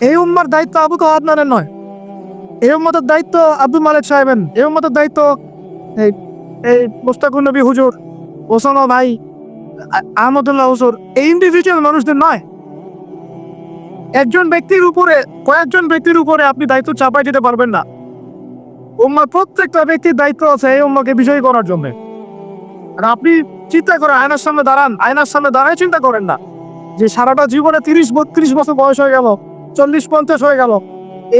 এই উম্মার দায়িত্ব আবু আদনানের নয়। এই উম্মতের দায়িত্ব আব্দুল মালিক সাহেবেন এই উম্মতের দায়িত্ব এই এই মুস্তাকুর নবী হুজুর, ওসামা ভাই, আহমদুল্লাহ হুজুর, এই ইন্ডিভিজুয়াল মানুষদের নয়। একজন ব্যক্তির উপরে, কয়েকজন ব্যক্তির উপরে আপনি দায়িত্ব চাপাই দিতে পারবেন না। উম্মার প্রত্যেকটা ব্যক্তির দায়িত্ব আছে এই উম্মাকে বিজয়ী করার জন্য। আর আপনি চিন্তা করেন, আয়নার সামনে দাঁড়ান। আয়নার সামনে দাঁড়ায় চিন্তা করেন না। যে সারাটা জীবনে তিরিশ, বত্রিশ বছর বয়স হয়ে গেল চল্লিশ পঞ্চাশ হয়ে গেল।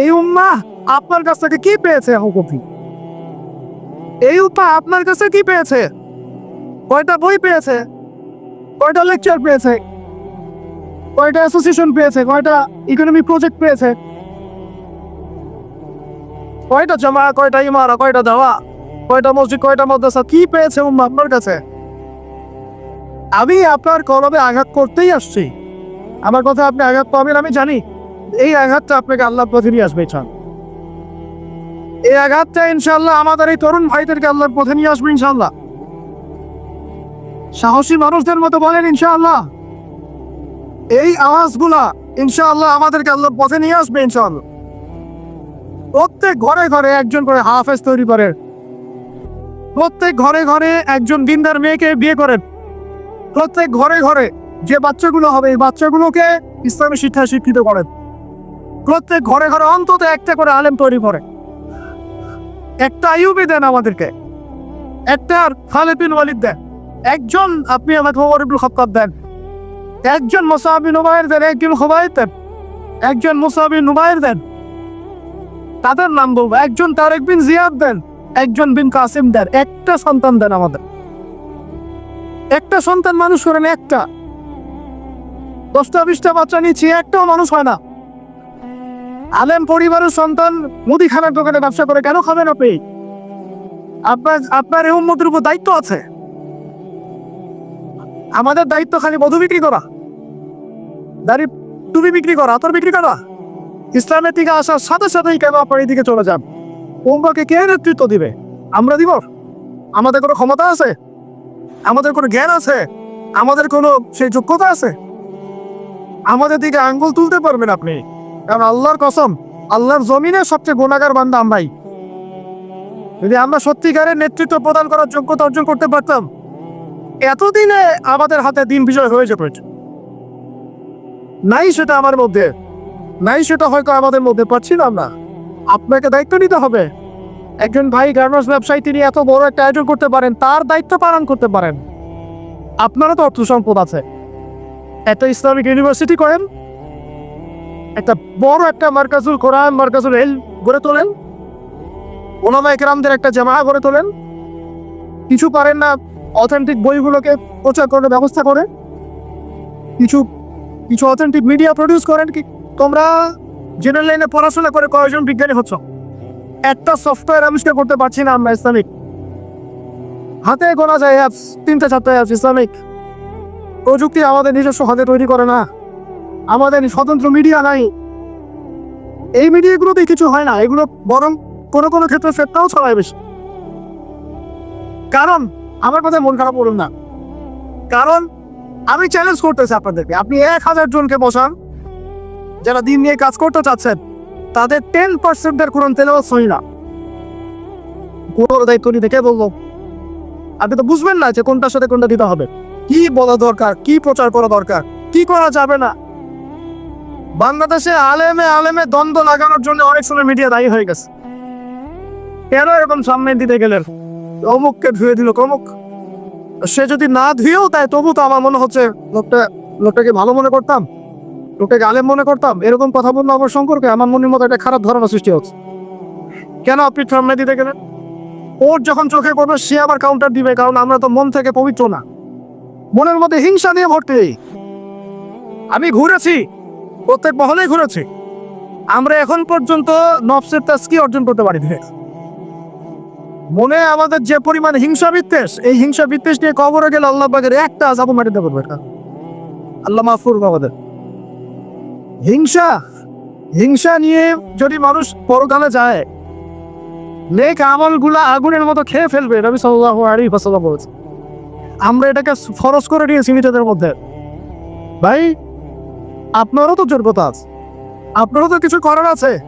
এই উম্মা আপনার কাছ থেকে কি পেয়েছে হুকুফি এই উম্মা আপনার কাছে কি পেয়েছে? কয়টা বই পেয়েছে? কয়টা লেকচার পেয়েছে? কয়টা অ্যাসোসিয়েশন পেয়েছে? কয়টা ইকোনমিক প্রজেক্ট পেয়েছে? কয়টা জমা, কয়টা ইমারা কয়টা দেওয়া, কয়টা মসজিদ, কয়টা মাদ্রাসা, কি পেয়েছে উম্মা আপনার কাছে? আমি আপনার কলমে আঘাত করতেই আসছি। আমার কথা আপনি আঘাত পাবেন, আমি জানি। এই আঘাতটা আপনাকে আল্লাহ পথে নিয়ে আসবে চান এই আঘাতটা ইনশাল্লাহ আমাদের এই তরুণ ভাইদেরকে আল্লাহর পথে নিয়ে আসবে ইনশাল্লাহ সাহসী মানুষদের মতো বলেন, ইনশাআল্লাহ। এই আওয়াজগুলা, ইনশাআল্লাহ, আমাদেরকে আল্লাহ পথে নিয়ে আসবে, ইনশাআল্লাহ। প্রত্যেক ঘরে ঘরে একজন করে হাফেজ তৈরি করে। প্রত্যেক ঘরে ঘরে একজন দিনদার মেয়েকে বিয়ে করেন প্রত্যেক ঘরে ঘরে যে বাচ্চাগুলো হবে, এই বাচ্চাগুলোকে ইসলামী শিক্ষা শিক্ষিত করেন প্রত্যেক ঘরে ঘরে অন্তত একটা করে আলেম তৈরি করে। একটা আইউবি দেন আমাদেরকে। একটা আর খালেপিন ওয়ালিদ দেন। একজন আপনি আমাকে ওমর দেন। একজন মুসাহাবি নুমায়ের দেন, একজন খুবাইর দেন। একজন মুসাহাবি নুমায়ের দেন। তাদের নাম বলব। একজন তারেক বিন জিয়াদ দেন, একজন বিন কাসিম দেন। একটা সন্তান দেন আমাদের। একটা সন্তান মানুষ করেন একটা। দশটা, বিশটা বাচ্চা নিচ্ছি, একটাও মানুষ হয় না। আলেম পরিবারের সন্তান মুদিখানার দোকানে ব্যবসা করে কেন খাবেন আপনি? আপনার আপনার এই উন্মতির উপর দায়িত্ব আছে। আমাদের দায়িত্ব খালি মধু বিক্রি করা। দাড়ি টুপি বিক্রি করা, আতর বিক্রি করা। ইসলামের দিকে আসার সাথে সাথেই কেন আপনার দিকে চলে যান? উম্মাকে কে নেতৃত্ব দিবে? আমরা দিব? আমাদের কোনো ক্ষমতা আছে? আমাদের কোনো জ্ঞান আছে? আমাদের কোনো সেই যোগ্যতা আছে? আমাদের দিকে আঙ্গুল তুলতে পারবেন আপনি। কারণ আল্লাহর কসম, আল্লাহর জমিনে সবচেয়ে গুণাগার বান্দা আমরাই যদি আমরা সত্যিকারের নেতৃত্ব প্রদান করার যোগ্যতা অর্জন করতে পারতাম, এতদিনে আমাদের হাতে দিন বিজয় হয়ে যেত। নাই সেটা আমার মধ্যে, নাই সেটা হয়তো আমাদের মধ্যে পাচ্ছিলাম না। আপনাকে দায়িত্ব নিতে হবে। একজন ভাই গার্মেন্টস ব্যবসায়ী, তিনি এত বড় একটা আয়োজন করতে পারেন, তার দায়িত্ব পালন করতে পারেন। আপনারও তো অর্থ সম্পদ আছে। একটা ইসলামিক ইউনিভার্সিটি করেন একটা বড় একটা মার্কাজুল কোরআন, মার্কাজুল এল গড়ে তোলেন। ওলামা একরামদের একটা জামা গড়ে তোলেন। কিছু পারেন না অথেন্টিক বইগুলোকে প্রচার করার ব্যবস্থা করে কিছু কিছু অথেন্টিক মিডিয়া প্রডিউস করেন কি, তোমরা জেনারেল লাইনে পড়াশোনা করে কয়েকজন বিজ্ঞানী হচ্ছ। একটা সফটওয়্যার আবিষ্কার করতে পারছি না আমরা ইসলামিক। হাতে গোনা যায় অ্যাপস তিনটে চারটে অ্যাপস ইসলামিক। প্রযুক্তি আমাদের নিজস্ব হাতে তৈরি করে না। আমাদের স্বতন্ত্র মিডিয়া নাই। এই মিডিয়াগুলোতে কিছু হয় না, এগুলো বরং কোনো কোনো ক্ষেত্রে ফেরটাও ছড়ায় বেশি। কারণ, আমার কথা মন খারাপ করুন না। কারণ, আমি চ্যালেঞ্জ করতেছি আপনাদেরকে। আপনি এক হাজার জনকে বসান, যারা দিন নিয়ে কাজ করতে চাচ্ছেন, তাদের টেন পার্সেন্টের কোরআন তেলাওয়াত সহি না। দায়িত্ব নিতে কে বলব আপনি তো বুঝবেন না যে কোনটার সাথে কোনটা দিতে হবে। কি বলা দরকার, কি প্রচার করা দরকার, কি করা যাবে না। বাংলাদেশে আলেমে আলেমে দ্বন্দ্ব লাগানোর জন্য অনেক সময় মিডিয়া দায়ী হয়ে গেছে। কেন এরকম সামনে দিতে গেলেন অমুককে ধুয়ে দিল অমুক সে যদি না ধুয়েও তাই তবু তো আমার মনে হচ্ছে লোকটা, লোকটাকে ভালো মনে করতাম, লোকটাকে আলেম মনে করতাম, এরকম কথা বলল আমার সম্পর্কে, আমার মনের মতো একটা খারাপ ধারণা সৃষ্টি হচ্ছে। কেন আপনি সামনে দিতে গেলেন? ওর যখন চোখে পড়বে, সে আবার কাউন্টার দিবে, কারণ আমরা তো মন থেকে পবিত্র না। মনের মধ্যে হিংসা নিয়ে ভর্তি আমি ঘুরেছি। প্রত্যেক মহলেই ঘুরেছি। আমরা এখন পর্যন্ত নফসের তাস্কি অর্জন করতে পারি মনে আমাদের যে পরিমাণ হিংসা বিদ্বেষ, এই হিংসা বিদ্বেষ নিয়ে কবরে গেলে আল্লাহ পাকের একটা আজাবও মাটিতে না। আল্লাহ মাফুর আমাদের। হিংসা হিংসা নিয়ে যদি মানুষ পরকালে যায়, নেক আমলগুলা আগুনের মতো খেয়ে ফেলবে রবি সাল্লাহ আলী ফাসাল্লাহ বলছে আমরা এটাকে ফরজ করে নিয়েছি নিজেদের মধ্যে। ভাই আপনারও তো যোগ্যতা আছে। আপনারও তো কিছু করার আছে।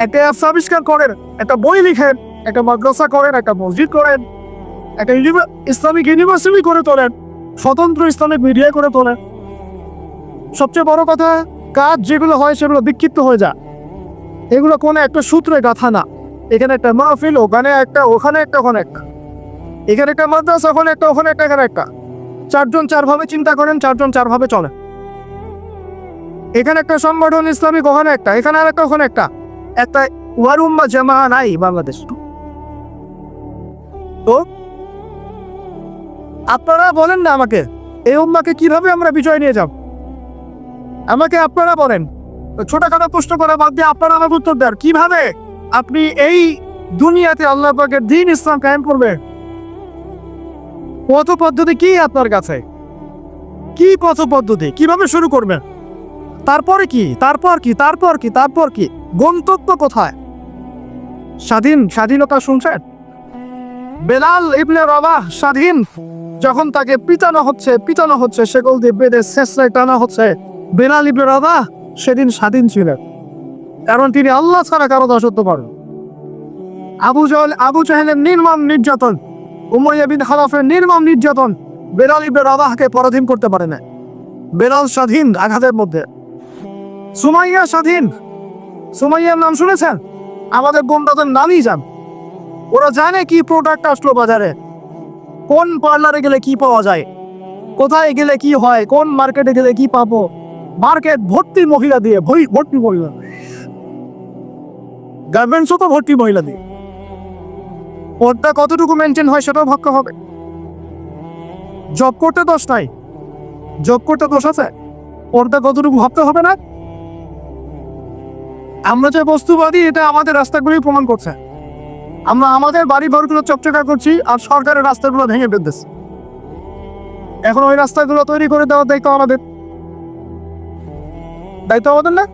একটা অ্যাপস আবিষ্কার করেন, একটা বই লিখেন, একটা মাদ্রাসা করেন, একটা মসজিদ করেন, একটা ইসলামিক ইউনিভার্সিটি করে তোলেন, স্বতন্ত্র ইসলামিক মিডিয়া করে তোলেন। সবচেয়ে বড় কথা, কাজ যেগুলো হয় সেগুলো বিক্ষিপ্ত হয়ে যায়। এগুলো কোনো একটা সূত্রে গাথা না। এখানে একটা মাহফিল, ওখানে একটা ওখানে একটা ওখানে একটা। এখানে একটা মাদ্রাসা, ওখানে একটা ওখানে একটা, এখানে একটা। চারজন চারভাবে চিন্তা করেন, চারজন চারভাবে চলেন। এখানে একটা সংগঠন ইসলামিক ওখানে একটা, এখানে আর একটা। ওখানে একটা একটা ওয়ারুম্মা জামা নাই বাংলাদেশ। তো, আপনারা বলেন না আমাকে, এই উম্মাকে কীভাবে আমরা বিজয় নিয়ে যাব? আমাকে আপনারা বলেন। ছোটখাটো প্রশ্ন করা বাদ দিয়ে আপনারা আমাকে উত্তর দেন। কীভাবে আপনি এই দুনিয়াতে আল্লাহ পাকের দিন ইসলাম কায়েম করবে পথ পদ্ধতি কি আপনার কাছে? কি পথ পদ্ধতি কীভাবে শুরু করবেন? তারপরে কি? তারপর কি? তারপর কি? তারপর কি? গন্তব্য কোথায়? স্বাধীন, স্বাধীনতা শুনছেন? বেলাল ইবনে রবাহ স্বাধীন। যখন তাকে পিটানো হচ্ছে পিটানো হচ্ছে সেগুল দিয়ে বেঁধে শেষরায় টানা হচ্ছে। বেলাল ইবনে রবাহ সেদিন স্বাধীন ছিলেন। কারণ তিনি আল্লাহ ছাড়া কারও দাসত্ব পারেন আবু জাহেল আবু জাহেলের নির্মম নির্যাতন উমরিয়া বিন নির্মম নির্যাতন বেলাল ইবনে রবাহকে পরাধীন করতে পারে না বেলাল স্বাধীন আঘাতের মধ্যে। সুমাইয়া স্বাধীন। সুমাইয়ার নাম শুনেছেন? আমাদের গোন্ডাদের নামই যান ওরা জানে কি প্রোডাক্ট আসলো বাজারে। কোন পার্লারে গেলে কি পাওয়া যায়? কোথায় গেলে কি হয়? কোন মার্কেটে গেলে কি পাবো? মার্কেট ভর্তি মহিলা দিয়ে ভর্তি মহিলা গার্মেন্টসও তো ভর্তি মহিলা দিয়ে। ওরটা কতটুকু মেনটেন হয় সেটাও ভাগ্য হবে। জব করতে দোষ নাই। জব করতে দোষ আছে। পর্দা কতটুকু ভাবতে হবে না? আমরা যে বস্তুবাদী, এটা আমাদের রাস্তাগুলি প্রমাণ করছে। আমরা আমাদের বাড়ি ঘরগুলো চকচকা করছি আর সরকারের রাস্তাগুলো ভেঙে ফেলতেছি। এখন ওই রাস্তাগুলো তৈরি করে দেওয়ার দায়িত্ব আমাদের। দায়িত্ব আমাদের না?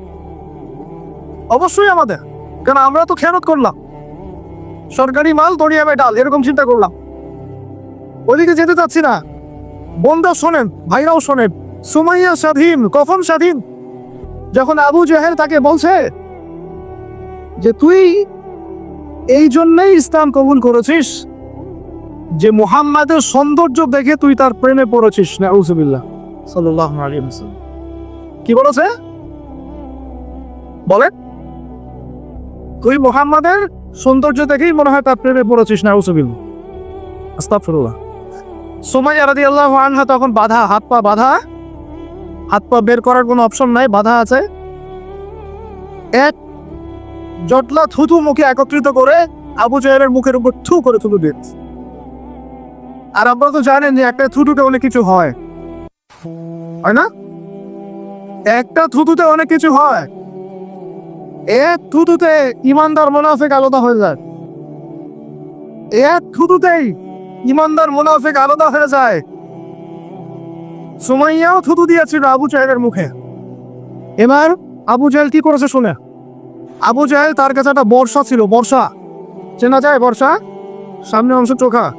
অবশ্যই আমাদের। কারণ আমরা তো খেয়ানত করলাম। সরকারি মাল দড়িয়াবে ডাল, এরকম চিন্তা করলাম। ওদিকে যেতে চাচ্ছি না। বোনরা শোনেন, ভাইরাও শোনেন। সুমাইয়া স্বাধীন কখন স্বাধীন। যখন আবু জাহেল তাকে বলছে যে তুই এই জন্যই ইসলাম কবুল করেছিস যে মুহাম্মাদের সৌন্দর্য দেখে তুই তার প্রেমে পড়েছিস না উজুবিল্লাহ সাল্লাহ কি বলেছে? বলে তুই মুহাম্মাদের সৌন্দর্য দেখেই মনে হয় তার প্রেমে পড়েছিস না উজুবিল্লাহ আস্তাগফিরুল্লাহ। সোমাইয়া রাদিয়াল্লাহু আনহা তখন বাধা হাত পা বাধা হাত পা বের করার কোনো অপশন নাই বাধা আছে। এক জটলা থুথু মুখে একত্রিত করে আবু জাহেলের মুখের উপর থু করে থুতু দিয়েছে। আর আপনারা তো জানেন যে একটা থুতুতে অনেক কিছু হয়। হয় না? একটা থুতুতে অনেক কিছু হয়। এক থুতুতে ইমানদার মোনাফেক আলাদা হয়ে যায়। এক থুতুতেই ইমানদার মোনাফেক আলাদা হয়ে যায়। সুমাইয়াও থুতু দিয়েছিল আবু জাহেলের মুখে। এবার আবু জাহেল কি করেছে শুনে। আবু জাহেল তার কাছে একটা বর্ষা ছিল, বর্ষা। চেনা যায় বর্ষা? সামনে অংশ চোখা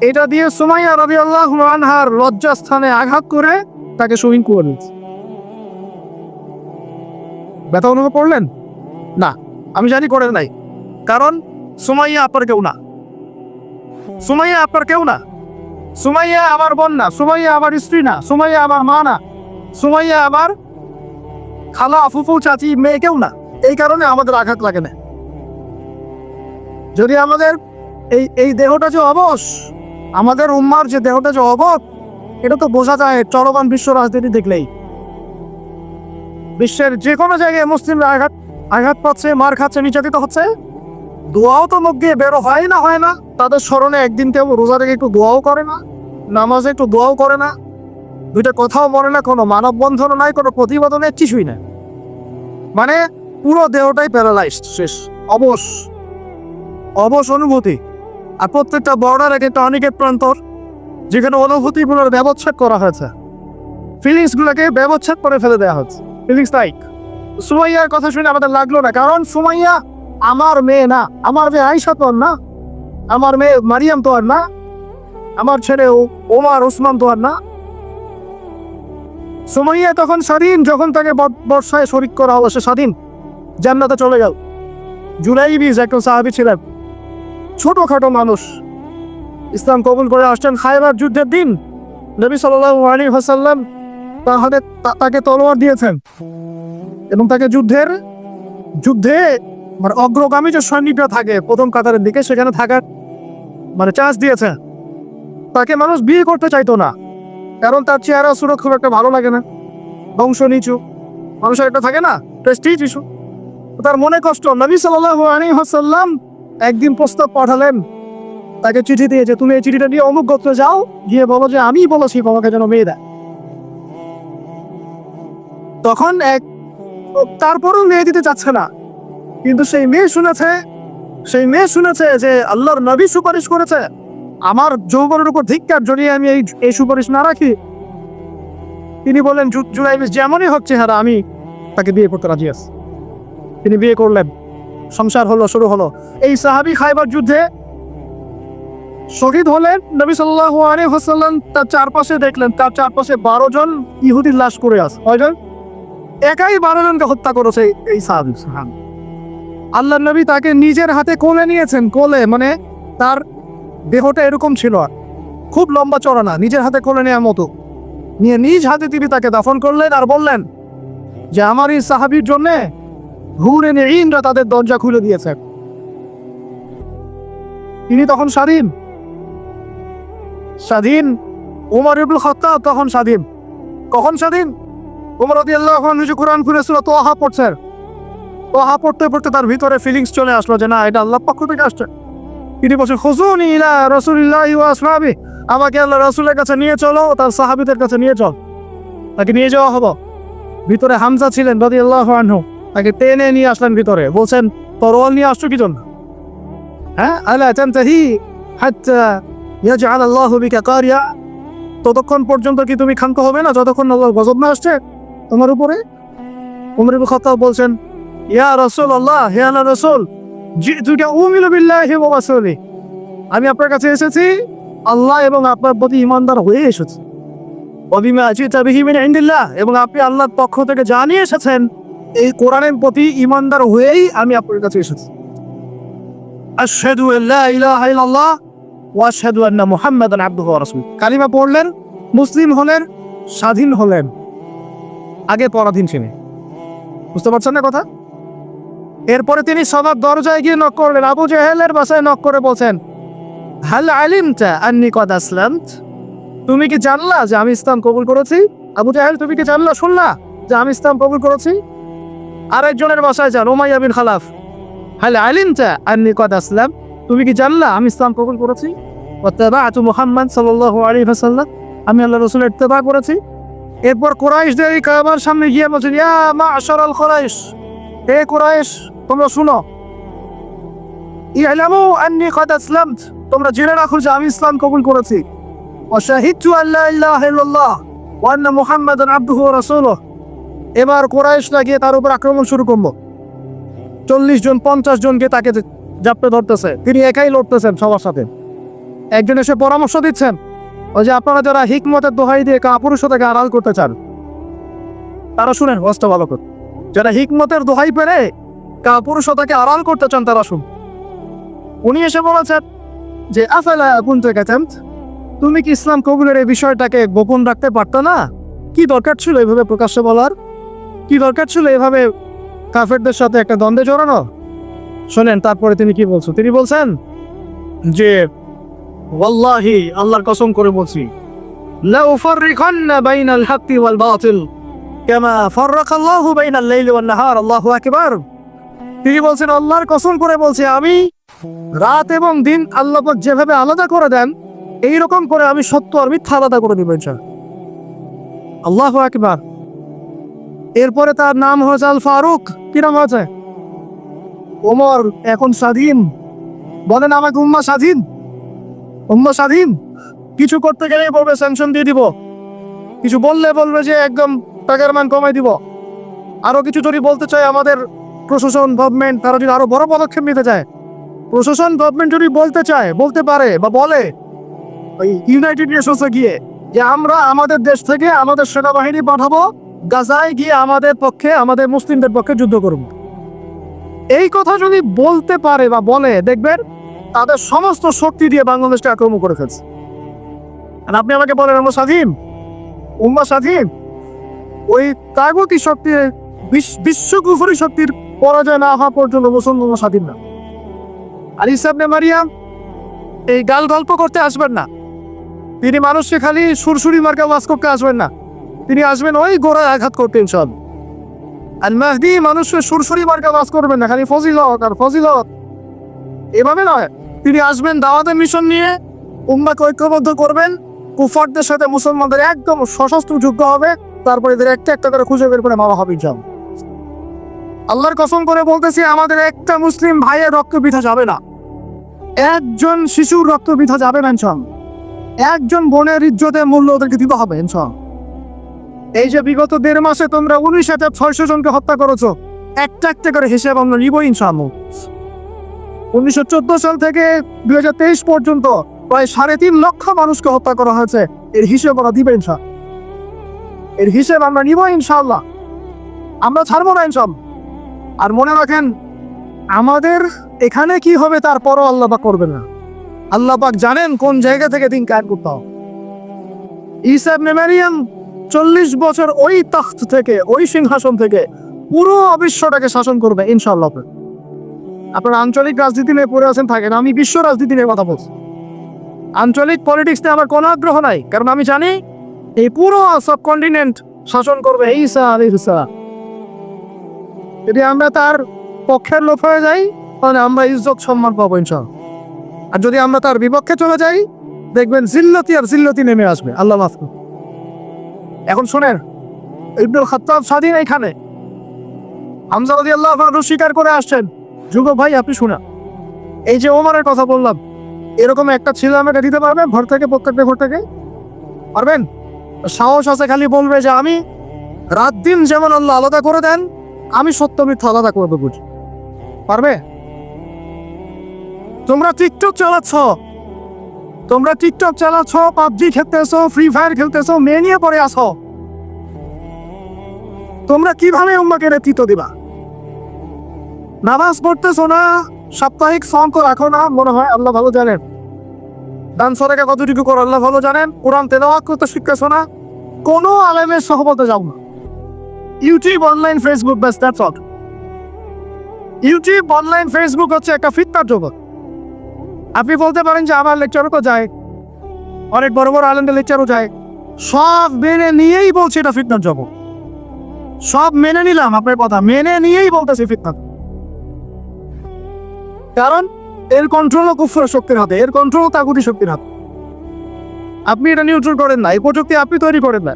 এটা দিয়ে সুমাইয়া রবি আল্লাহ আনহার লজ্জাস্থানে আঘাত করে তাকে শহীদ করে দিয়েছে। ব্যথা অনুভব করলেন? না, আমি জানি করেন নাই। কারণ সুমাইয়া আপনার কেউ না। সুমাইয়া আপনার কেউ না। সুমাইয়া আমার বোন না। সুমাইয়া আমার স্ত্রী না। সুমাইয়া আমার মা না। সুমাইয়া আমার খালা ফুফু চাচি মেয়ে কেউ না। এই কারণে আমাদের আঘাত লাগে না। যদি আমাদের এই এই দেহটা যে অবশ, আমাদের উম্মার যে দেহটা যে অবক এটা তো বোঝা যায় চলমান বিশ্ব রাজনীতি দেখলেই। বিশ্বের যে কোনো জায়গায় মুসলিমরা আঘাত আঘাত পাচ্ছে, মার খাচ্ছে, নির্যাতিত হচ্ছে। দোয়াও তো মুখ দিয়ে বেরো, হয় না হয় না, তাদের স্মরণে একদিন কেউ রোজা থেকে একটু দোয়াও করে না, নামাজে একটু দোয়াও করে না। দুইটা কথাও মনে না, কোনো মানববন্ধনও নাই, কোনো প্রতিবাদও নেই, কিছুই না মানে পুরো দেহটাই প্যারালাইজড শেষ। অবশ। অবশ অনুভূতি। আর প্রত্যেকটা বর্ডার এক একটা অনেকের প্রান্তর, যেখানে অনুভূতি অনুভূতিগুলোর ব্যবচ্ছেদ করা হয়েছে। ফিলিংসগুলোকে ব্যবচ্ছেদ করে ফেলে দেওয়া হচ্ছে ফিলিংস তাই সুমাইয়ার কথা শুনে আমাদের লাগল না, কারণ সুমাইয়া আমার মেয়ে না। আমার মেয়ে আইসা তো না। আমার মেয়ে মারিয়াম তো আর না। আমার ছেলে ওমার ওসমান তো আর না। সুমাইয়া তখন স্বাধীন, যখন তাকে বর- বর্ষায় শরিক করা হলো, সে স্বাধীন। জান্নাতে চলে গেল। জুলাইবিজ একজন সাহাবি ছিলেন। ছোটোখাটো মানুষ। ইসলাম কবুল করে আসছেন খাইবার যুদ্ধের দিন। নবী ওয়াসাল্লাম তার হাতে তাকে তলোয়ার দিয়েছেন এবং তাকে যুদ্ধের যুদ্ধে মানে অগ্রগামী যে সৈনিকরা থাকে প্রথম কাতারের দিকে, সেখানে থাকার মানে চান্স দিয়েছে। তাকে মানুষ বিয়ে করতে চাইতো না। কারণ তার চেহারা সুরত খুব একটা ভালো লাগে না। বংশ নিচু। মানুষের একটা থাকে না প্রেস্টিজ ইস্যু তার মনে কষ্ট, নবী সাল্লাল্লাহু আলাইহি ওয়াসাল্লাম একদিন প্রস্তাব পাঠালেন, তাকে চিঠি দিয়েছে তুমি এই চিঠিটা নিয়ে অমুক গোত্রে যাও, গিয়ে বলো যে আমি বলেছি তোমাকে যেন মেয়ে দেয়। তখন এক তারপরও মেয়ে দিতে চাচ্ছে না, কিন্তু সেই মেয়ে শুনেছে, সেই মেয়ে শুনেছে যে, আল্লাহর নবী সুপারিশ করেছে, আমার যৌবনের উপর ধিক্কার জড়িয়ে আমি এই এই সুপারিশ না রাখি। তিনি বললেন, জু- জুলাইবিস যেমনই হোক চেহারা, আমি তাকে বিয়ে করতে রাজি আছি। তিনি বিয়ে করলেন। সংসার হলো, শুরু হলো। এই সাহাবি খাইবার যুদ্ধে শহীদ হলেন নবী আলাইহি ওয়াসাল্লাম। তার চারপাশে দেখলেন, তার চারপাশে বারো জন ইহুদির লাশ করে আছে। কয়জন একাই বারো জনকে হত্যা করেছে এই- সাহাবি সাহাবি। আল্লাহ নবী তাকে নিজের হাতে কোলে নিয়েছেন, কোলে মানে তার দেহটা এরকম ছিল আর। খুব লম্বা চড়া না, নিজের হাতে কোলে নেওয়ার মতো। নিয়ে নিজ হাতে তিনি তাকে দাফন করলেন আর বললেন যে, আমার এই সাহাবির জন্যে ইনরা তাদের দরজা খুলে দিয়েছে তিনি তখন স্বাধীন। স্বাধীন উমর ইবুল খত্তাব তখন স্বাধীন। কখন স্বাধীন? উমর আল্লাহ নিজে কোরআন খুলে ছিল তো আহা পড়ছে। তোহা পড়তে পড়তে তার ভিতরে ফিলিংস চলে আসলো যে না, এটা আল্লাহ পক্ষ থেকে আসছে। তিনি বলছে খুজুন ইলা রসুলিল্লাহ আসলাবি আমাকে আল্লাহ রসুলের কাছে নিয়ে চলো, তার সাহাবিদের কাছে নিয়ে চল তাকে নিয়ে যাওয়া হব। ভিতরে হামজা ছিলেন রদি আল্লাহ আনহু। তাকে টেনে নিয়ে আসলেন ভিতরে। বলছেন, তরোয়াল নিয়ে আসছো কি জন্য? হ্যাঁ? আলা তানতাহি হাত্তা ইয়াজআল আল্লাহু বিকা কারিয়া। ততক্ষণ পর্যন্ত কি তুমি ক্ষান্ত হবে না? যতক্ষণ আল্লাহর গজব না আসছে তোমার উপরে? উমর ইবনে খাত্তাব বলছেন, ইয়া রাসূলুল্লাহ, হে আল্লাহ রাসূল, জিতুকা উমিনু বিল্লাহি ওয়া রাসূলি। আমি আপনার কাছে এসেছি, আল্লাহ এবং আপনার প্রতি ইমানদার হয়ে এসেছি। অবিমা জিতা বিহি মিন ইনদিল্লাহ। এবং আপনি আল্লাহর পক্ষ থেকে জানিয়ে এসেছেন এই কোরআনের প্রতি ইমানদার হয়েই আমি আপনার কাছে এসেছি। কালিমা পড়লেন, মুসলিম হলেন, স্বাধীন হলেন। আগে পরাধীন ছিলেন বুঝতে পারছেন না কথা? এরপরে তিনি সবার দরজায় গিয়ে নক করলেন। আবু জেহেলের বাসায় নক করে বলছেন, হাল আলিমতা আন্নি কদ আসলামত? তুমি কি জানলা যে আমি ইসলাম কবুল করেছি? আবু জাহেল, তুমি কি জানলা? শুনলা যে আমি ইসলাম কবুল করেছি? আরেকজনের বাসায় যান ওমাইয়া বিন খালাফ। হাল আলিমতা আন্নি কদ আসলাম। তুমি কি জানলা? আমি ইসলাম কবুল করেছি। ওয়াত্তাবাআতু মুহাম্মদ সাল্লাল্লাহু আলাইহি ওয়াসাল্লাম। আমি আল্লাহ রাসূলের ইত্তেবা করেছি। এরপর কোরাইশদের এই কাবার সামনে গিয়ে বলছেন, ইয়া মা'শারাল কুরাইশ। হে কুরাইশ, তোমরা শুনো। ইয়ালামু আন্নি কদ আসলামত। তোমরা জেনে রাখো যে আমি ইসলাম কবুল করেছি। ওয়া শাহিদতু আল্লা ইলাহা ইল্লাল্লাহ। ওয়া আন্না মুহাম্মাদান আবদুহু ওয়া রাসূলুহু। এবার কোরাইশরা গিয়ে তার উপর আক্রমণ শুরু করল চল্লিশ জন, পঞ্চাশ জনকে তাকে জাপটে ধরতেছে, তিনি একাই লড়তেছেন সবার সাথে। একজন এসে পরামর্শ দিচ্ছেন, ওই যে আপনারা যারা হিকমতের দোহাই দিয়ে কাপুরুষতাকে আড়াল করতে চান, তারা শুনেন বসটা ভালো করে। যারা হিকমতের দোহাই পেরে কাপুরুষতাকে আড়াল করতে চান, তারা শুন উনি এসে বলেছেন যে, আফেলা কুনতে গেছেন তুমি কি ইসলাম কবুলের এই বিষয়টাকে গোপন রাখতে পারতো না? কি দরকার ছিল এইভাবে প্রকাশ্যে বলার? কি দরকার ছিল এভাবে কাফেরদের সাথে একটা দ্বন্দ্বে জড়ানো? শোনেন, তারপরে তিনি কি বলছেন? তিনি বলছেন যে, ওয়াল্লাহি, আল্লাহর কসম করে বলছি, লা উফাররিকান্না বাইনাল হাক্কি ওয়াল বাতিল কামা ফাররাকা আল্লাহু বাইনাল তিনি বলছেন, আল্লাহর কসম করে বলছি আমি, রাত এবং দিন আল্লাহ যেভাবে আলাদা করে দেন এই রকম করে আমি সত্য আর মিথ্যা আলাদা করে দিব ইনশাআল্লাহ। আল্লাহু আকবার। এরপরে তার নাম হয়েছে আল ফারুক। কি নাম হয়েছে? ওমর, এখন স্বাধীন। বলেন আমাকে উম্মা স্বাধীন? উম্মা স্বাধীন? কিছু করতে গেলে বলবে স্যাংশন দিয়ে দিব। কিছু বললে বলবে যে একদম টাকার মান কমাই দিব। আরও কিছু যদি বলতে চাই আমাদের প্রশাসন গভর্নমেন্ট তারা যদি আরও বড় পদক্ষেপ নিতে চায়। প্রশাসন গভর্নমেন্ট যদি বলতে চায়, বলতে পারে বা বলে, ওই ইউনাইটেড নেশনসে গিয়ে যে আমরা আমাদের দেশ থেকে আমাদের সেনাবাহিনী পাঠাবো গাজায় গিয়ে আমাদের পক্ষে, আমাদের মুসলিমদের পক্ষে যুদ্ধ করব। এই কথা যদি বলতে পারে বা বলে, দেখবেন তাদের সমস্ত শক্তি দিয়ে বাংলাদেশকে আক্রমণ করে ফেলছে। আর আপনি আমাকে বলেন, আমরা স্বাধীন? উম্মা স্বাধীন? ওই তাগতি শক্তির বিশ- বিশ্বকুফরি শক্তির পরাজয় না হওয়া পর্যন্ত মুসলমান স্বাধীন না। আর ইসাবনে মারিয়াম এই গাল গল্প করতে আসবেন না। তিনি মানুষকে খালি সুরসুরি মার্কা ওয়াজ করতে আসবেন না। তিনি আসবেন ওই গোড়ায় আঘাত করতে ইনশাল আর মাহদি মানুষকে সুরসুরি মার্কা বাস করবেন না, খালি ফজিলত আর ফজিলত। এভাবে নয়, তিনি আসবেন দাওয়াতের মিশন নিয়ে, উম্মাকে ঐক্যবদ্ধ করবেন, কুফারদের সাথে মুসলমানদের একদম সশস্ত্র যুদ্ধ হবে, তারপরে এদের একটা একটা করে খুঁজে বের করে মারা হবে ইনশাল আল্লাহর কসম করে বলতেছি, আমাদের একটা মুসলিম ভাইয়ের রক্ত বিধা যাবে না। একজন শিশুর রক্ত বিধা যাবে না ইনশাল একজন বোনের ইজ্জতের মূল্য ওদেরকে দিতে হবে ইনশাল এই যে বিগত দেড় মাসে তোমরা উনিশ হাজার ছয়শো জনকে হত্যা করেছ, একটা একটা করে হিসেব আমরা নিবই ইনশাল্লাহ উনিশশো চোদ্দ সাল থেকে দুই হাজার তেইশ পর্যন্ত প্রায় সাড়ে তিন লক্ষ মানুষকে হত্যা করা হয়েছে। এর হিসেব ওরা দিবে ইনশাল এর হিসেব আমরা নিব ইনশাল্লাহ আমরা ছাড়বো না ইনশাল আর মনে রাখেন, আমাদের এখানে কি হবে তারপরও আল্লাহ পাক করবে না। আল্লাহ পাক জানেন কোন জায়গা থেকে দিন কায়ন করতে হবে। ইসাব মেমারিয়াম চল্লিশ বছর ওই তখ্ত থেকে, ওই সিংহাসন থেকে পুরো অবিশ্বটাকে শাসন করবে, ইনশাআল্লাহ। আপনার আঞ্চলিক রাজনীতি নিয়ে পড়ে আছেন, থাকেন। আমি বিশ্ব রাজনীতি নিয়ে কথা বলছি। আঞ্চলিক পলিটিক্স নিয়ে আমার কোনো আগ্রহ নাই, কারণ আমি জানি এই পুরো সাবকন্টিনেন্ট শাসন করবে ঈসা আলিহিসা যদি আমরা তার পক্ষের লোক হয়ে যাই, তাহলে আমরা ইজ্জত সম্মান পাবো, ইনশাআল্লাহ। আর যদি আমরা তার বিপক্ষে চলে যাই, দেখবেন জিল্লতি আর জিল্লতি নেমে আসবে। আল্লাহ মাফ। এখন শোনেন, ইবনুল খাত্তাব স্বাধীন এইখানে। হামজা রাদি আল্লাহ স্বীকার করে আসছেন। যুগ ভাই, আপনি শোনা এই যে ওমরের কথা বললাম, এরকম একটা ছেলে আমাকে দিতে পারবেন ঘর থেকে, প্রত্যেকটা ঘর থেকে? পারবেন? সাহস আছে, খালি বলবে যে আমি রাত দিন যেমন আল্লাহ আলাদা করে দেন, আমি সত্য মিথ্যা আলাদা করবে বুঝি। পারবে? তোমরা টিকটক চালাচ্ছ। তোমরা টিকটক চালাচ্ছ, পাবজি খেলতেছো ফ্রি ফায়ার খেলতেছো মেয়ে নিয়ে পড়ে আসো তোমরা কীভাবে উম্মাকে নেতৃত্ব দিবা? নামাজ পড়তেছো না? সাপ্তাহিক সংক রাখো না, মনে হয় আল্লাহ ভালো জানেন। দান সরেকে কতটুকু করো, আল্লাহ ভালো জানেন। কোরআন তেলাওয়াত করতে শিখতেছো না? কোনো আলেমের সহবতে যাও না। ইউটিউব অনলাইন ফেসবুক ব্যাস that's all YouTube online Facebook হচ্ছে একটা ফিতনার জগৎ। আপনি বলতে পারেন যে আমার লেকচারও তো যায়। অনেক বড় বড় আলেমদের লেকচারও যায়। সব মেনে নিয়েই বলছি এটা ফিতনার জগৎ। সব মেনে নিলাম আপনার কথা, মেনে নিয়েই বলতেছি ফিতনা। কারণ এর কন্ট্রোলও কুফর শক্তির হাতে, এর কন্ট্রোল তাগুতি শক্তির হাতে। আপনি এটা নিউট্রাল করেন না, এই প্রযুক্তি আপনি তৈরি করেন না।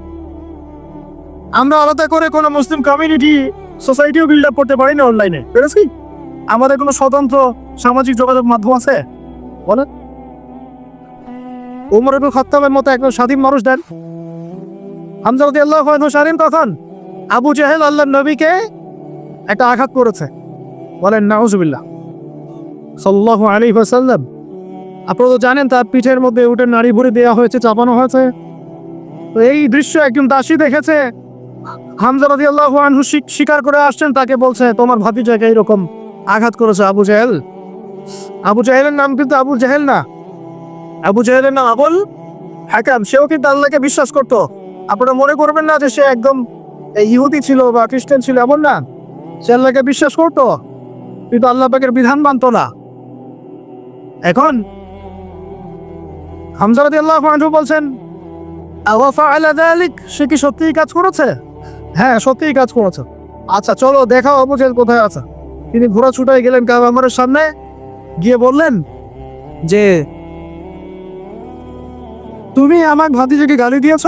আমরা আলাদা করে কোনো মুসলিম কমিউনিটি সোসাইটিও বিল্ড আপ করতে পারি না অনলাইনে পেরেছি? আমাদের কোনো স্বতন্ত্র সামাজিক যোগাযোগ মাধ্যম আছে? বলেন। উমর ইবুল খত্তাবের মতো একজন স্বাধীন মানুষ দেন। হামজা রাদিয়াল্লাহু আল্লাহ স্বাধীন তখন আবু জাহেল আল্লাহ নবীকে একটা আঘাত করেছে। বলেন সাল্লাল্লাহু আলাইহি ওয়াসাল্লাম। আপনারা তো জানেন তার পিঠের মধ্যে উঠে নাড়ি ভরে দেওয়া হয়েছে, চাপানো হয়েছে। তো এই দৃশ্য একজন দাসী দেখেছে। হামজা রাদিয়াল্লাহু আনহু স্বী- স্বীকার করে আসছেন, তাকে বলছে, তোমার ভাতিজাকে এইরকম আঘাত করেছে আবু জাহেল। আবু জাহেলের নাম কিন্তু আবু জাহেল না। আবু জাহেলের নাম আবুল হাকাম, সেও কিন্তু আল্লাহকে বিশ্বাস করতো। আপনারা মনে করবেন না যে সে একদম ইহুদি ছিল বা খ্রিস্টান ছিল, এমন না। সে আল্লাহকে বিশ্বাস করতো, কিন্তু আল্লাহ পাকের বিধান মানতো না। এখন হামজারাদি আল্লাহ আনহু বলছেন সে কি সত্যিই কাজ করেছে? হ্যাঁ সত্যিই কাজ করেছে। আচ্ছা চলো দেখাও জাহেল কোথায় আছে। তিনি ঘোরা ছুটাই গেলেন আমার সামনে। গিয়ে বললেন যে, তুমি আমার ভাতিজাকে গালি দিয়েছ?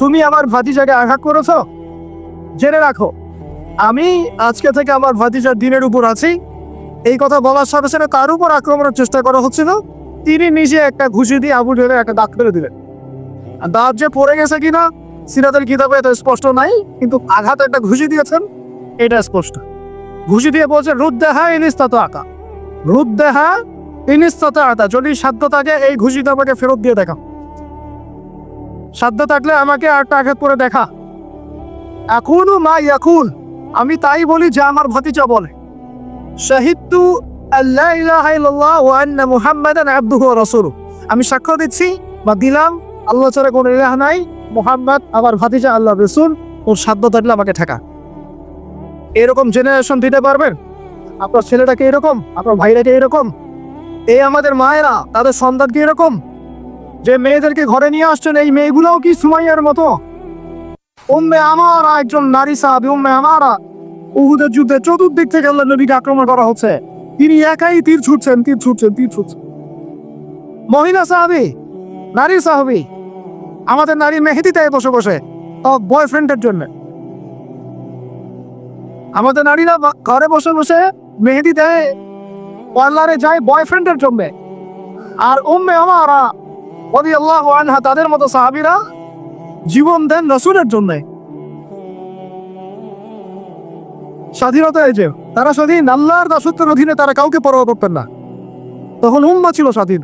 তুমি আমার ভাতিজাকে আঘাত করেছ? জেনে রাখো, আমি আজকে থেকে আমার ভাতিজার দিনের উপর আছি। এই কথা বলার সাথে সাথে তার উপর আক্রমণের চেষ্টা করা হচ্ছিল। তিনি নিজে একটা ঘুষি দিয়ে আবু জেলে একটা দাগ ফেলে দিলেন। দাঁত যে পড়ে গেছে কিনা, সিরাতের কিতাবে এটা স্পষ্ট নাই, কিন্তু আঘাত একটা ঘুষি দিয়েছেন, এটা স্পষ্ট। ঘুষি দিয়ে বলছে রুদ দেহা তো আঁকা। রুদ দেহা ইনিস্তাত যদি সাধ্য থাকে, এই ঘুষিটা আমাকে ফেরত দিয়ে দেখা। সাধ্য থাকলে আমাকে আটটা আঘাত করে দেখা। এখনও মা ইয়াকুল, আমি তাই বলি যে আমার ভাতিজা বলে। শাহিদতু আল্লাহ ইলাহা ইল্লাল্লাহ ওয়া আন্না মুহাম্মাদান আবদুহু ওয়া আমি সাক্ষ্য দিচ্ছি বা দিলাম, আল্লাহ ছাড়া কোনো ইলাহ নাই। মোহাম্মদ, আমার ভাতিজা আল্লাহ রসুল, ওর সাধ্য থাকলে আমাকে ঠেকা। এরকম জেনারেশন দিতে পারবেন? আপনার ছেলেটাকে এরকম? আপনার ভাইরাকে এরকম? এই আমাদের মায়েরা, তাদের সন্তানকে এরকম? যে মেয়েদেরকে ঘরে নিয়ে আসছেন, এই মেয়েগুলোও কি সুমাইয়ার মতো? উম্মে আমারা একজন নারী সাহাবি, উম্মে আমারা উহুদের যুদ্ধে চতুর্দিক থেকে আল্লাহ নবীকে আক্রমণ করা হচ্ছে। তিনি একাই তীর ছুটছেন তীর ছুটছেন তীর ছুটছেন। মহিলা সাহাবি, নারী সাহাবি, আমাদের নারী মেহেদিতে বসে বসে বয়ফ্রেন্ডের জন্য। আমাদের নারীরা ঘরে বসে বসে মেহেদি দেয়, পার্লারে যায় বয়ফ্রেন্ডের জন্য। আর উম্মে আমারা ওদি আল্লাহ আনহা তাদের মতো সাহাবিরা জীবন দেন রসুলের জন্য। স্বাধীনতা এই যে, তারা স্বাধীন, আল্লাহর দাসত্বের অধীনে তারা কাউকে পরোয়া করতেন না। তখন উম্মা ছিল স্বাধীন।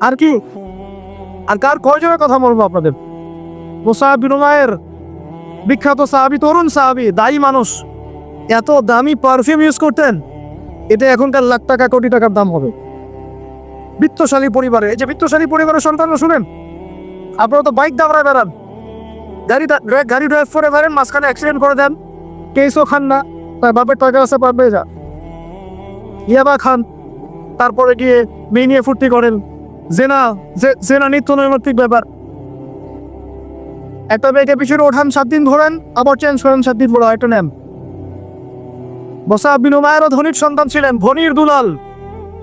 আর কি? আর কার কয়জনের কথা বলব আপনাদের? মোসাহাব বিনুমায়ের বিখ্যাত সাহাবি, তরুণ সাহাবি, দায়ী মানুষ। এত দামি পারফিউম ইউজ করতেন, এটা এখনকার লাখ টাকা, কোটি টাকার দাম হবে। বৃত্তশালী পরিবারে, এই যে বৃত্তশালী পরিবারের সন্তানরা শুনেন, আপনারা তো বাইক দাবড়ায় বেড়ান। গাড়ি গাড়ি ড্রাইভ করে বেড়েন, মাঝখানে অ্যাক্সিডেন্ট করে দেন। কেসও খান না, তার বাপের টাকা আছে পারবে যা। ইয়াবা খান, তারপরে গিয়ে মেয়ে নিয়ে ফুর্তি করেন। জেনা জেনা নিত্য নৈমিত্তিক ব্যাপার। একটা মেয়েকে পিছনে ওঠান, সাত দিন ধরেন, আবার চেঞ্জ করেন, সাত দিন পরে একটা নেন। বসা বিনুমায়েরও ধনির সন্তান ছিলেন, ধনির দুলাল।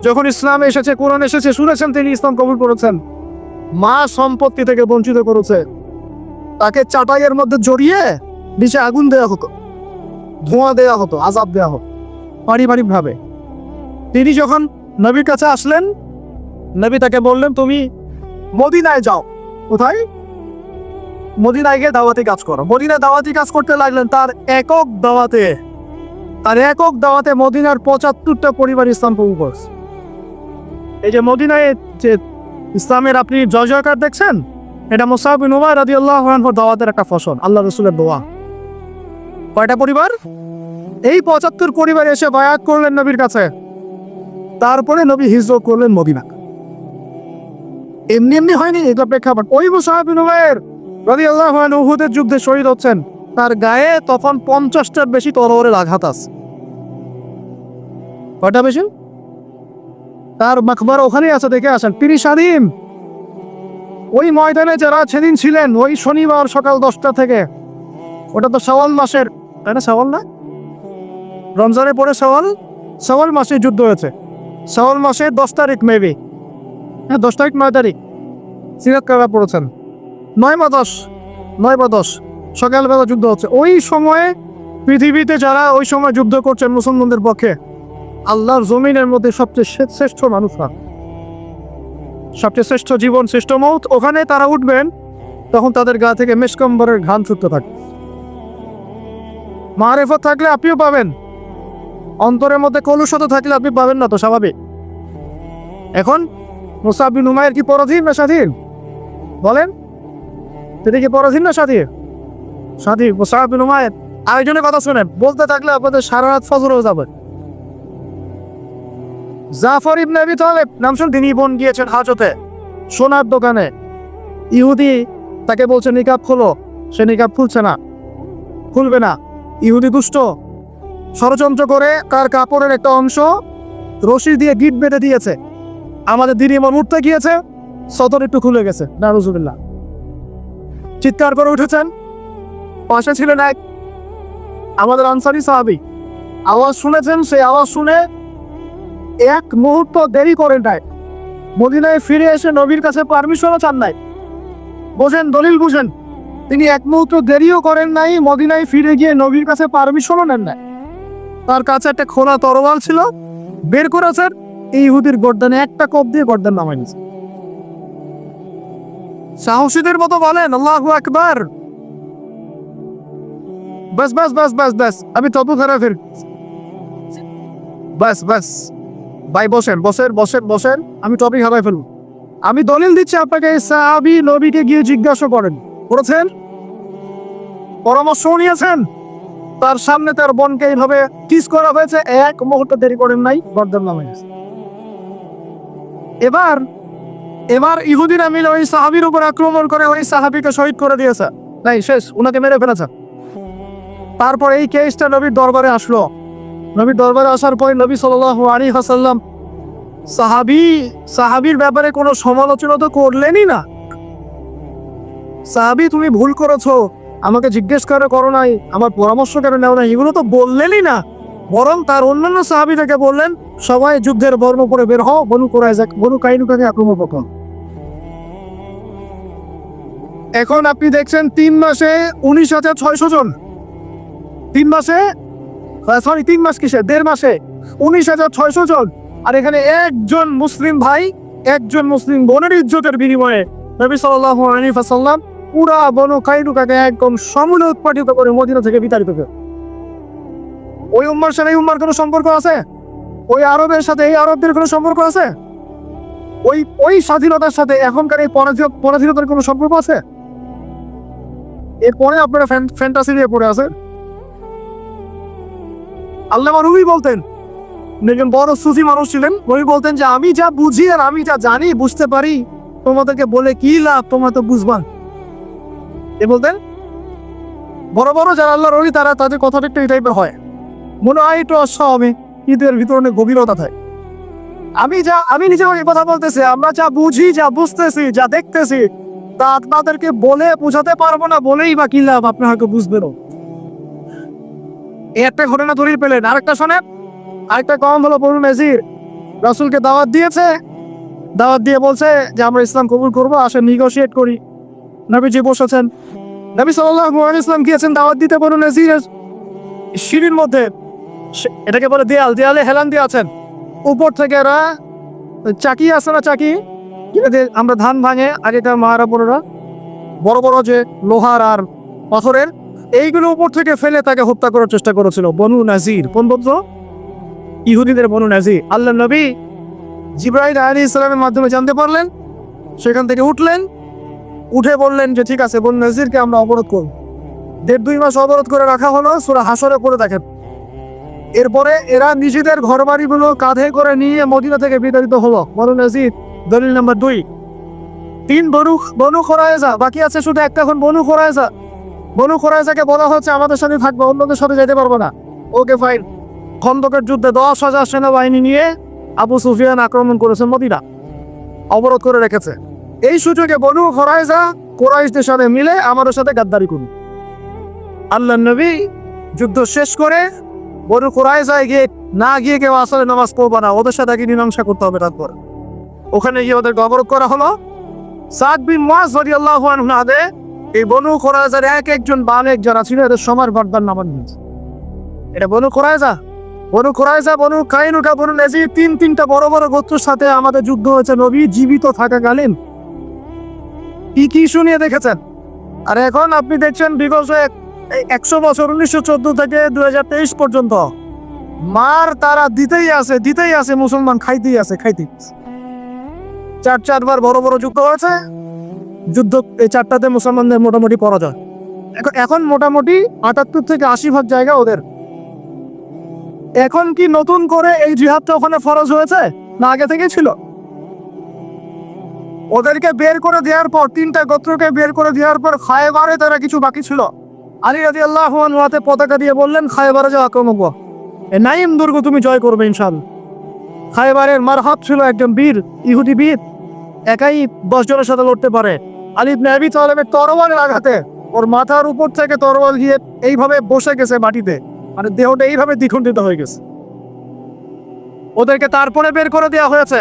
যখন ইসলাম এসেছে, কোরআন এসেছে, শুনেছেন তিনি, ইসলাম কবুল করেছেন। মা সম্পত্তি থেকে বঞ্চিত করেছে। তাকে চাটাইয়ের মধ্যে জড়িয়ে নিচে আগুন দেওয়া হতো, ধোঁয়া দেওয়া হতো, আজাব দেওয়া হতো পারিবারিক ভাবে তিনি যখন নবীর কাছে আসলেন, নবী তাকে বললেন, তুমি মদিনায় যাও। কোথায়? মদিনায় গিয়ে দাওয়াতি কাজ করো। মদিনায় দাওয়াতি কাজ করতে লাগলেন তার একক দাওয়াতে। তার একক দাওয়াতে মদিনার পঁচাত্তরটা পরিবার ইসলাম কবুল করেছে এই যে মদিনায় যে ইসলামের আপনি জয় জয়কার দেখছেন, এটা মোসাহিন উমায় রাজি আল্লাহ দাওয়াতের একটা ফসল, আল্লাহ রসুলের দোয়া। কয়টা পরিবার? এই পঁচাত্তর পরিবার এসে বায়াত করলেন নবীর কাছে। তারপরে নবী হিজরত করলেন মদিনা। এমনি এমনি হয়নি এগুলো প্রেক্ষাপট। ওই মোসাহিন উমায়ের রাজি আল্লাহ উহুদের যুদ্ধে শহীদ হচ্ছেন। তার গায়ে তখন পঞ্চাশটার বেশি তরোয়ারের আঘাত আছে। কয়টা বেশি? তার মাকবার ওখানেই আছে, দেখে আসেন। তিনি স্বাধীন। ওই ময়দানে যারা সেদিন ছিলেন, ওই শনিবার সকাল দশটা থেকে, ওটা তো সওয়াল মাসের, তাই না সওয়াল না? রমজানের পরে সওয়াল সওয়াল মাসে যুদ্ধ হয়েছে। সওয়াল মাসের দশ তারিখ মেবি হ্যাঁ দশ তারিখ, নয় তারিখ। সিরাত কাবা পড়েছেন। নয় বা দশ নয় বা দশ সকালবেলা যুদ্ধ হচ্ছে। ওই সময়ে পৃথিবীতে যারা ওই সময় যুদ্ধ করছেন মুসলমানদের পক্ষে, আল্লাহর জমিনের মধ্যে সবচেয়ে শ্রে- শ্রেষ্ঠ মানুষরা সবচেয়ে শ্রেষ্ঠ জীবন, শ্রেষ্ঠ মৌত। ওখানে তারা উঠবেন, তখন তাদের গা থেকে মেসকম্বরের ঘাম ছুটতে থাকে। মারেফত থাকলে আপনিও পাবেন। অন্তরের মধ্যে কলুষত থাকলে আপনি পাবেন না, তো স্বাভাবিক। এখন মুসাবিন উমায়ের কি পরাধীন না স্বাধীন? বলেন, তিনি কি পরাধীন না স্বাধীন? মুসাবিন উমায়ের আরেকজনের কথা বলতে থাকলে আপনাদের সারা রাত যাবে। জাফর ইবনে আবি তালেব, নাম শুন তিনি বোন গিয়েছেন হাজতে, সোনার দোকানে। ইহুদি তাকে বলছে, নিকাব সে নিকাব খুলছে না। খুলবে না। ইহুদি দুষ্ট। ষড়যন্ত্র করে তার কাপড়ের একটা অংশ রশি দিয়ে গিট বেঁধে দিয়েছে। আমাদের দিদি এমন উঠতে গিয়েছে সতর একটু খুলে গেছে। নারুজুবিল্লাহ চিৎকার করে উঠেছেন। পাশে ছিলেন এক আমাদের আনসারি সাহাবি আওয়াজ শুনেছেন, সেই আওয়াজ শুনে এক মুহূর্ত দেরি করেন নাই। মদিনায় ফিরে এসে নবীর কাছে পারমিশনও চান নাই। বোঝেন, দলিল বুঝেন, তিনি এক মুহূর্ত দেরিও করেন নাই, মদিনায় ফিরে গিয়ে নবীর কাছে পারমিশনও নেন নাই। তার কাছে একটা খোলা তরোয়াল ছিল, বের করেছেন, এই ইহুদির গর্দানে একটা কপ দিয়ে গর্দান নামাই নিয়েছে সাহসীদের মতো বলেন, আল্লাহু আকবার। বাস বাস বাস বাস বাস। আমি তবু ফেরা ফির বাস বাস। ভাই, বসেন বসেন বসেন বসেন। আমি টপিক হারাই ফেলব। আমি দলিল দিচ্ছি আপনাকে, সাহাবি নবীকে গিয়ে জিজ্ঞাসা করেন। করেছেন? পরামর্শ নিয়েছেন? তার সামনে তার বোনকে এইভাবে কিস করা হয়েছে। এক মুহূর্ত দেরি করেন নাই গর্দান নামে। এবার এবার ইহুদিরা মিলে ওই সাহাবির উপর আক্রমণ করে ওই সাহাবিকে শহীদ করে দিয়েছে। নাই, শেষ, উনাকে মেরে ফেলেছে। তারপর এই কেসটা নবীর দরবারে আসলো। নবীর দরবারে আসার পরে নবী সাল আলী হাসাল্লাম সাহাবি, সাহাবির ব্যাপারে কোনো সমালোচনা তো করলেনই না। সাহাবি, তুমি ভুল করেছ, আমাকে জিজ্ঞেস করে করো নাই, আমার পরামর্শ কেন নেও না এগুলো তো বললেনই না। বরং তার অন্যান্য সাহাবিটাকে বললেন, সবাই যুদ্ধের বর্ণ করে বের হও, বনু করায় যাক বনু কাইনুকাকে আক্রমণ করুন। এখন আপনি দেখছেন তিন মাসে উনিশ হাজার ছয়শো জন। তিন মাসে? সরি তিন মাস কিসে? দেড় মাসে। উনিশ হাজার ছয়শো জন। আর এখানে একজন মুসলিম ভাই, একজন মুসলিম বোনের ইজ্জতের বিনিময়ে নবী সাল্লাহ পুরা বনু কাইনুকাকে একদম সমূলে উৎপাদিত করে মদিনা থেকে বিতাড়িত করে। ওই উম্মার সাথে এই উম্মার কোনো সম্পর্ক আছে? ওই আরবের সাথে এই আরবদের কোনো সম্পর্ক আছে? ওই ওই স্বাধীনতার সাথে এখনকার এই পরাধীন, পরাধীনতার কোনো সম্পর্ক আছে? এরপরে আপনারা ফ্যান্টাসি নিয়ে পড়ে আছে আল্লাহ রুবি বলতেন। একজন বড় সুফি মানুষ ছিলেন উনি বলতেন যে, আমি যা বুঝি আর আমি যা জানি, বুঝতে পারি, তোমাদেরকে বলে কি লাভ, তোমরা তো বুঝবা। এ বলতেন, বড় বড় যারা আল্লাহ রবি তারা তাদের কথাটা একটু এই টাইপের হয়। মনে হয় একটু অস্বাভাবে কিন্তু এর ভিতরে অনেক গভীরতা থাকে। আমি যা, আমি নিজে এই কথা বলতেছি, আমরা যা বুঝি, যা বুঝতেছি, যা দেখতেছি, তা আপনাদেরকে বলে বোঝাতে পারব না বলেই বা কি লাভ আপনি হয়তো বুঝবেনও। এই একটা ঘটনা ধরিয়ে পেলেন। আরেকটা শোনেন। আরেকটা কম হলো বরুণ নাজির রাসুলকে দাওয়াত দিয়েছে। দাওয়াত দিয়ে বলছে যে, আমরা ইসলাম কবুল করব, আসে নিগোসিয়েট করি। নবীজি বসেছেন। নবী সাল্লাহ ইসলাম গিয়েছেন দাওয়াত দিতে বরুণ নাজির সিঁড়ির মধ্যে এটাকে বলে দেয়াল। দেয়ালে হেলান দিয়ে আছেন। উপর থেকে এরা চাকি আছে না চাকি? আমরা ধান ভাঙে আগেকার মারা বড়রা বড় বড় যে লোহার আর পাথরের এইগুলো উপর থেকে ফেলে তাকে হত্যা করার চেষ্টা করেছিল বনু নাজির। কোন বন্ধু? ইহুদিদের বনু নাজির। আল্লাহ নবী জিব্রাহিম আলী ইসলামের মাধ্যমে জানতে পারলেন, সেখান থেকে উঠলেন, উঠে বললেন যে, ঠিক আছে, বনু নাজিরকে আমরা অবরোধ করব। দেড় দুই মাস অবরোধ করে রাখা হলো, সুরা হাসরে করে দেখেন। এরপরে এরা নিজেদের ঘর বাড়িগুলো কাঁধে করে নিয়ে মদিনা থেকে বিতাড়িত হলো। বনু নাজির, দলিল নাম্বার দুই। তিন বনু বনু খোরায়জা, বাকি আছে শুধু একটা এখন বনু খোরায়জা। বনু খোরাইজাকে বলা হচ্ছে আমাদের সাথে থাকবে, অন্যদের সাথে যেতে পারব না। ওকে ফাইন খন্দকের যুদ্ধে দশ হাজার সেনাবাহিনী নিয়ে আবু সুফিয়ান আক্রমণ করেছে মদিনা। অবরোধ করে রেখেছে। এই সুযোগে বনু খোরাইজা কোরাইশদের সাথে মিলে আমাদের সাথে গাদ্দারি করুন। আল্লাহ নবী যুদ্ধ শেষ করে বনু খোরাইজায় গিয়ে না গিয়ে কেউ আসলে নামাজ পড়ব না। ওদের সাথে কি মীমাংসা করতে হবে তারপর। ওখানে গিয়ে ওদের অবরোধ করা হলো। সাদ বিন মাস রাদিয়াল্লাহু আনহু নাদে এই বনু কোরাইজার এক একজন বালেক যারা ছিল এদের সবার গর্দান নামান নিয়েছে এটা বনু কোরাইজা? বনু কোরাইজা, বনু কাইনুকা, বনু নেজির, তিন তিনটা বড় বড় গোত্রের সাথে আমাদের যুদ্ধ হয়েছে, নবী জীবিত থাকাকালীন। কি কি শুনিয়ে দেখেছেন? আর এখন আপনি দেখছেন বিগত এক- একশো বছর, উনিশশো চোদ্দ থেকে দুই হাজার তেইশ পর্যন্ত। মার তারা দিতেই আছে দিতেই আছে মুসলমান খাইতেই আছে খাইতেই। চার চারবার বড় বড় যুদ্ধ হয়েছে যুদ্ধ এই চারটাতে মুসলমানদের মোটামুটি পরাজয়। এখন মোটামুটি আটাত্তর থেকে আশি ভাগ জায়গা ওদের। এখন কি নতুন করে এই জিহাদটা ওখানে ফরজ হয়েছে? না আগে থেকেই ছিল। ওদেরকে বের করে দেওয়ার পর, তিনটা গোত্রকে বের করে দেওয়ার পর খায়বারে তারা কিছু বাকি ছিল। আলী রাজি আল্লাহ হাতে পতাকা দিয়ে বললেন, খায়বারে যাও আক্রমণ করো। এ নাইম দুর্গ তুমি জয় করবে ইনশাল খায়বারের মারহাত ছিল একজন বীর, ইহুদি বীর। একাই দশ জনের সাথে লড়তে পারে। আলিব নেবি তালেবের তরোয়ালের আঘাতে ওর মাথার উপর থেকে তরোয়াল গিয়ে এইভাবে বসে গেছে মাটিতে। মানে দেহটা এইভাবে দ্বিখণ্ডিত হয়ে গেছে। ওদেরকে তারপরে বের করে দেওয়া হয়েছে।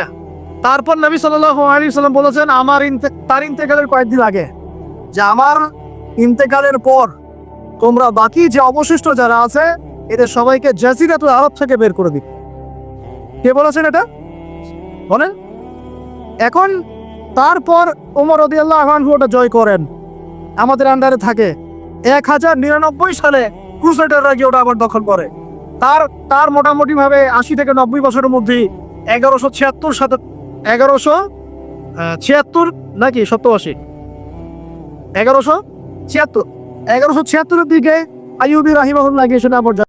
তারপর নবী সাল্লাম বলেছেন, আমার তার ইন্তেকালের কয়েকদিন আগে, যে আমার ইন্তেকালের পর তোমরা বাকি যে অবশিষ্ট যারা আছে, এদের সবাইকে জাজিরাতুল আরব থেকে বের করে দিবে। কে বলেছেন এটা? বলেন। এখন তারপর ওমর রদিয়াল্লাহ আহ্বান ওটা জয় করেন। আমাদের আন্ডারে থাকে। এক হাজার নিরানব্বই সালে ক্রুসেডাররা গিয়ে ওটা আবার দখল করে। তার তার মোটামুটি ভাবে আশি থেকে নব্বই বছরের মধ্যে এগারোশো ছিয়াত্তর সাথে এগারোশো ছিয়াত্তর নাকি সপ্তআশি? এগারোশো ছিয়াত্তর। এগারোশো ছিয়াত্তরের দিকে আইউবি রাহিমাহুল্লাহ গিয়েছেন আবর